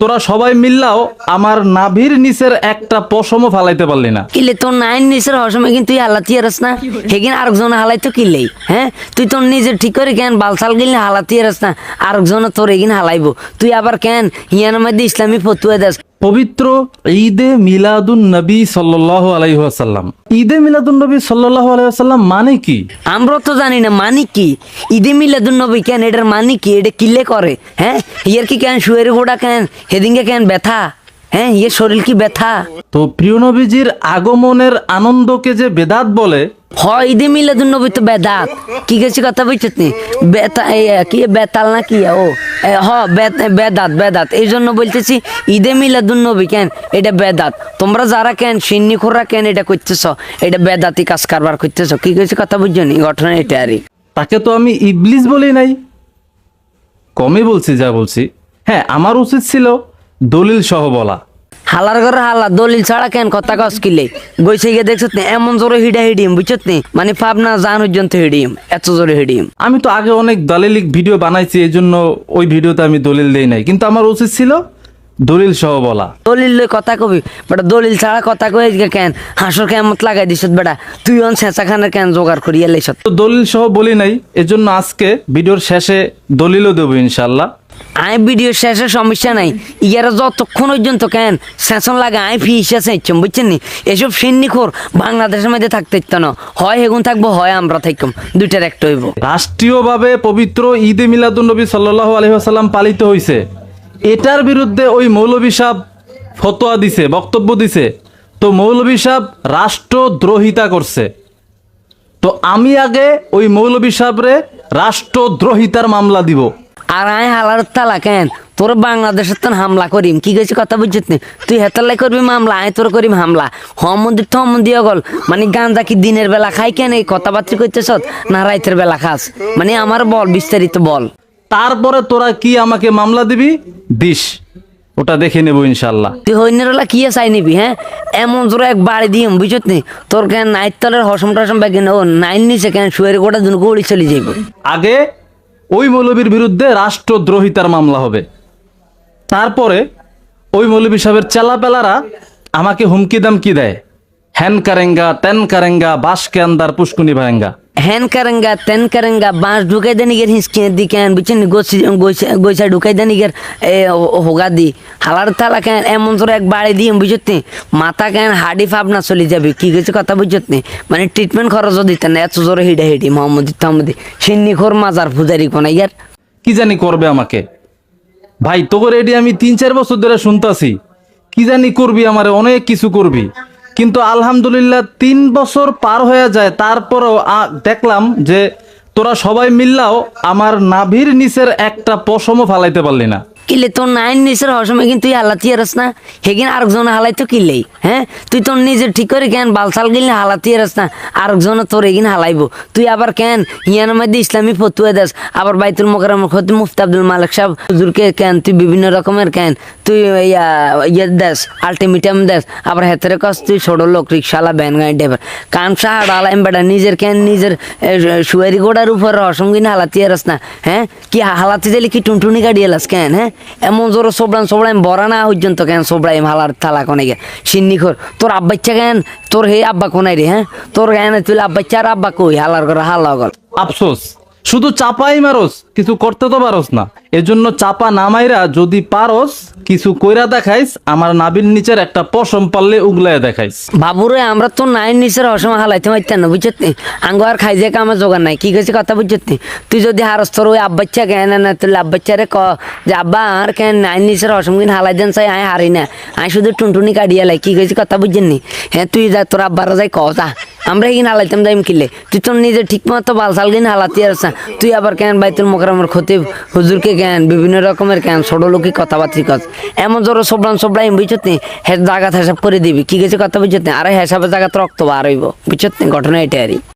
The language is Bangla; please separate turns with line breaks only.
তোরা সবাই মিললাও আমার নাভির নিচের একটা পশমও ফালাইতে পারলি না।
কিলে তোর নাইন নিচের হসময় কিন্তু তুই হালাতি আরস না। হেগিন আরেকজন হালাই তো কিলেই হ্যাঁ? তুই তোর নিজে ঠিক করে কেন বালসাল গিলে হালাতি আরস না? আরেকজন তোর এগিন হালাইবো। তুই আবার কেন হিয়ানের মধ্যে ইসলামী ফতুয়া দেস?
পবিত্র ঈদে মিলাদুন নবী সাল্লাহ আলাইহাল্লাম ঈদে মিলাদুন নবী সাল্লাহ আলাইহাল্লাম মানে কি?
আমরা তো জানি না মানি কি? ঈদে মিলাদুন নবী কেন? এটার মানি কি? এটা কিলে করে হ্যাঁ? হিয়ার কি কেন? শুয়ের গোড়া কেন? হেদিনকে কেন ব্যথা? হ্যাঁ? হিয়ার শরীর কি ব্যথা?
তো প্রিয় নবীজির আগমনের আনন্দকে যে বেদাত বলে
হয় ঈদে মিলাদুন নবী তো বেদাত। কি গেছি কথা বুঝছিস নি? বেতা কি, বেতাল না কি? ও হ বেদাত বেদাত। এই জন্য বলতেছি, ঈদে মিলে মিলাদুন নবী কেন? এটা বেদাত। তোমরা যারা কেন? সিন্নি খোররা কেন এটা করতেছ? এটা বেদাতি কাজ কারবার করতেছ। কি গেছি কথা বুঝছ নি? ঘটনা এটা আরই
তাকে তো আমি ইবলিস বলি নাই। কমই বলছি, যা বলছি। হ্যাঁ আমার উচিত ছিল দলিল সহ বলা।
হালার ঘরে হালা দলিল ছাড়া কেন কথা কস কিলে গইছে গিয়ে দেখছত নি এমন জোরে হিডা হিডিম বুঝছত নি মানে পাবনা জান পর্যন্ত হিডিম এত জোরে হিডিম।
আমি তো আগে অনেক দালিলিক ভিডিও বানাইছি এই জন্য ওই ভিডিওতে আমি দলিল দেই নাই। কিন্তু আমার উচিত ছিল দলিল সহ বলা।
দলিল লই কথা কবি বেটা দলিল ছাড়া কথা কই আজকে কেন? হাসর কেমত লাগাই দিছত বেটা তুই অন ছেঁচা খানের কেন জোগাড় করিয়া লাইছত
তো দলিল সহ বলি নাই এজন্য আজকে ভিডিওর শেষে দলিলও দেবো ইনশাল্লাহ
আই ভিডিও শেষে সমস্যা নাই। ইয়ারা যতক্ষণ পর্যন্ত কেন সেশন লাগে, আই ফি হিসেবে ইচ্ছম, বুঝছেন নি? এসব সিন্নি খোর বাংলাদেশের মধ্যে থাকতে ইচ্ছা না। হয় হেগুন থাকব, হয় আমরা থাকম দুইটার একটা হইব।
রাষ্ট্রীয়ভাবে পবিত্র ঈদে মিলাদুন নবী সাল্লাহ আলহিহাসাল্লাম পালিত হয়েছে এটার বিরুদ্ধে ওই মৌলবী সাহ ফতোয়া দিছে, বক্তব্য দিছে। তো মৌলবী সাহ রাষ্ট্রদ্রোহিতা করছে। তো আমি আগে ওই মৌলবী সাহরে রাষ্ট্রদ্রোহিতার মামলা দিব।
আর আই হালার তালা কেন? তোর বাংলাদেশের তো হামলা করিম। কি গেছে কথা বুঝছিস নি? তুই হেতালাই করবি মামলা আয় তোর করিম হামলা। হমন্দির তো হমন্দিয়া গল। মানে গাঁজা কি দিনের বেলা খাই কেন? এই কথাবার্তা করতেছ না রাইতের বেলা খাস? মানে আমার বল বিস্তারিত বল।
তারপরে তোরা কি আমাকে মামলা দিবি? দিস। ওটা দেখে নেব ইনশাল্লাহ
তুই হইনের বেলা কি চাই নিবি হ্যাঁ? এমন জোরে এক বাড়ি দিম বুঝত নি? তোর কেন নাইট তলের হসম টসম ব্যাগ ও নাইন নিচে কেন? শুয়ের গোটা দুন গড়ি চলে যাইব।
আগে ওই মৌলবীর বিরুদ্ধে রাষ্ট্রদ্রোহিতার মামলা হবে। তারপরে ওই মৌলবী সাহেবের চেলাপেলারা আমাকে হুমকি দাম কি দেয়। হ্যান কারেঙ্গা তেন কারেঙ্গা বাস কেন্দার পুষ্কুনি ভাঙ্গা
হ্যান কারেঙ্গা, তেন কারেঙ্গা, বাঁশ ঢুকাই দেন গের হিঁচকে দি কেন বুঝছেন গোছি ঢুকাই দেন গের হোগা দি। হালার থালা কেন, এমন তোর এক বাড়ি দিয়ে বুঝত? মাথা কেন, হাডি ফাবনা চলে যাবে? কি কিছু কথা বুঝত? মানে ট্রিটমেন্ট খরচও না, এত জোরে হিডা হিডি, মোহাম্মদ সিন্নি খোর মাজার ফুজারি কোনা ইয়ার
কি জানি করবে আমাকে? ভাই তোকে রেডি আমি তিন চার বছর ধরে শুনতাছি। কি জানি করবি আমারে, অনেক কিছু করবি। কিন্তু আলহামদুলিল্লাহ তিন বছর পার হয়ে যায়, তারপরও দেখলাম যে তোরা সবাই মিললাও আমার নাভির নিচের একটা পশমও ফালাইতে পারলি না।
কিলে তোর নাইন নিচের হসময় কিন্তু তুই হালাতি আরস না। হেগিন আরেকজন হালাই তো কিলেই হ্যাঁ? তুই তোর নিজের ঠিক করে কেন বালসাল গিলে হালাতি আরস না? আরেকজন তোর এগিন হালাইবো। তুই আবার কেন হিয়ানের মধ্যে ইসলামী ফতুয়া দেস? আবার বাইতুল মোকারম খতি মুফতি আব্দুল মালিক সাহেব, হুজুরকে কেন তুই বিভিন্ন রকমের কেন তুই ইয়া ইয়ে দেস আলটিমেটাম দেস? আবার হেতরে কস, তুই ছোট লোক রিক্সালা ভ্যান গাড়ি ড্রাইভার কান সাহাড় আলাইম বেটা নিজের কেন নিজের শুয়ারি গোড়ার উপর কিনে হালাতি আরস না? হ্যাঁ? কি হালাতি দিলে কি টুনটুনি গাড়ি এলাস কেন হ্যাঁ? এমন জোরে সোবড়াম সোবড়াম বড়া না পর্যন্ত কেন সোবড়াইম হালার থালা কোনে গে সিন্নিখর, তোর আব্বাচ্চা কেন? তোর হে আব্বা কোনাই রে হ্যাঁ? তোর কেন তুই আব্বাচ্চা আর আব্বা কই? হালার করে হালা গল।
আফসোস। শুধু চাপাই মারস, কিছু করতে তো পারস না। এজন্য চাপা নামাইরা যদি পারস, কিছু কইরা দেখাইস, আমার নাবির নিচের একটা পশম পারলে উগলায় দেখাইস।
বাবুরে, আমরা তো নাইন নিচের অসময় হালাইতে পারতাম না বুঝছত নি আঙ্গ আর খাই যে কামে জোগাড় নাই, কি কইছে কথা বুঝছত নি তুই যদি হারস, তোর ওই আব্বাচ্চা কেন না তুই আব্বাচ্চারে ক, যে আব্বা, আর কেন নাইন নিচের অসম কিন হালাই দেন চাই, আয় হারি না। আয় শুধু টুনটুনি কাটিয়ে লাই, কি কইছে কথা বুঝছেন নি হ্যাঁ তুই যা, তোর আব্বারা যাই ক, যা। আমরা এগিন হালাইতাম, দাইম কিলে তুই তোর নিজে ঠিক মতো বালসাল কিন হালাতি আর তুই আবার কেন বাইতুল মোকারমের ক্ষতি? হুজুরকে কেন? বিভিন্ন রকমের কেন? ছোট কথাবার্তি কস এমন জোর সবরান সবরাইম, বুঝছত নি? হে জাগাত হিসাব করে দিবি। কি গেছে কথা বুঝছত নি? আরে হিসাবে জাগাত রক্ত বার হইব। বুঝছত নি? ঘটনা এটা